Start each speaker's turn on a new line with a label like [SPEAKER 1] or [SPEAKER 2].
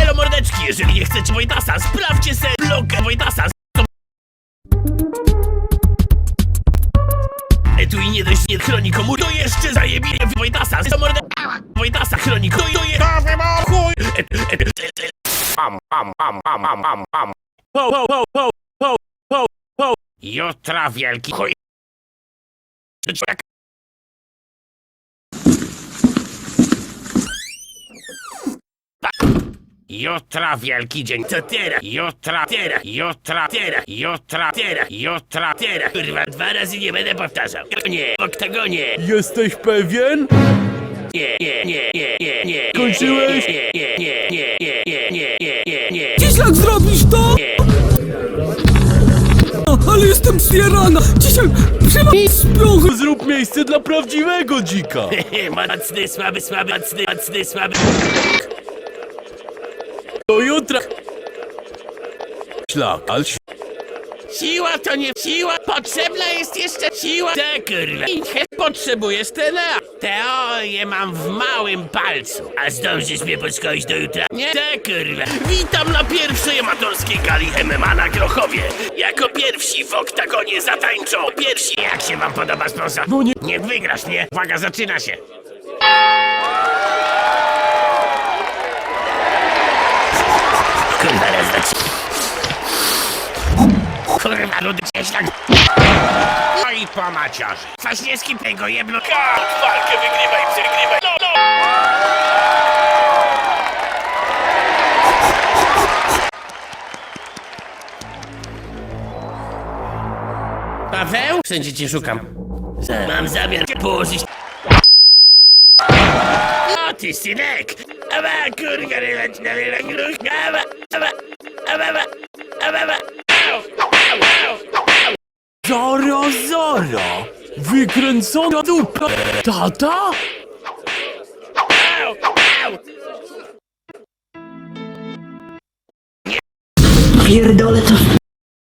[SPEAKER 1] Elo mordeczki, jeżeli nie chcecie Wojtasa, sprawdźcie se bloga Wojtasa. Tu i nie dość nie chroni komu, to jeszcze zajebie Wojtasa. To mordę Wojtasa chroni, to je... Chuj!
[SPEAKER 2] Am, am, am, am, am, am, am.
[SPEAKER 1] Wow, wow, wow, wow, wow, wow, wow.
[SPEAKER 2] Jutra wielki chuj.
[SPEAKER 1] Jak
[SPEAKER 2] Jutra wielki dzień.
[SPEAKER 1] Co teraz?
[SPEAKER 2] Jutra,
[SPEAKER 1] Teraz.
[SPEAKER 2] jutra,
[SPEAKER 1] Teraz.
[SPEAKER 2] jutra,
[SPEAKER 1] Teraz.
[SPEAKER 2] jutra.
[SPEAKER 1] Teraz, kurwa, dwa razy nie będę powtarzał. Nie, w oktagonie.
[SPEAKER 3] Jesteś pewien?
[SPEAKER 1] Nie, nie, nie, nie, nie, nie.
[SPEAKER 3] Skończyłeś?
[SPEAKER 1] Nie, nie, nie, nie, nie, nie, nie, nie, nie, nie.
[SPEAKER 4] Dziślak zrobisz to?
[SPEAKER 1] Nie.
[SPEAKER 4] Ale jestem zjarana! Dzisiaj przema śpiąchy!
[SPEAKER 3] Zrób miejsce dla prawdziwego dzika.
[SPEAKER 1] Mocny, słaby, słaby, mocny, mocny, słaby.
[SPEAKER 3] Do jutra. Szlak, ale
[SPEAKER 2] Siła to nie siła, potrzebna jest jeszcze siła.
[SPEAKER 1] Te kurwa.
[SPEAKER 2] Potrzebujesz tyle. Teorię mam w małym palcu.
[SPEAKER 1] A zdążysz mnie podszkolić do jutra?
[SPEAKER 2] Nie.
[SPEAKER 1] Te kurwa. Witam na pierwszej amatorskiej gali MMA na Grochowie. Jako pierwsi w oktagonie zatańczą. Pierwsi. Jak się wam podoba sponsor?
[SPEAKER 3] No nie-
[SPEAKER 1] Nie wygrasz, nie?
[SPEAKER 2] Uwaga, zaczyna się.
[SPEAKER 1] Kurwa, raz na trzy.
[SPEAKER 2] Kurwa, ludy cieślak. No i po maciorze. Kwaśniewski tego jebno.
[SPEAKER 1] Walkę wygrywaj, przegrywaj. No, no.
[SPEAKER 2] Paweł? Wszędzie cię szukam.
[SPEAKER 1] Mam zamiar położyć... Ty synek! Aba, kurwa, rylać na rylach gruch. Aba, aba, aba, aba, aba, aba. Au, au, au.
[SPEAKER 3] Zoro, zoro. Wykręcona dupa. Tata?
[SPEAKER 1] Au, au.
[SPEAKER 5] Pierdolę to w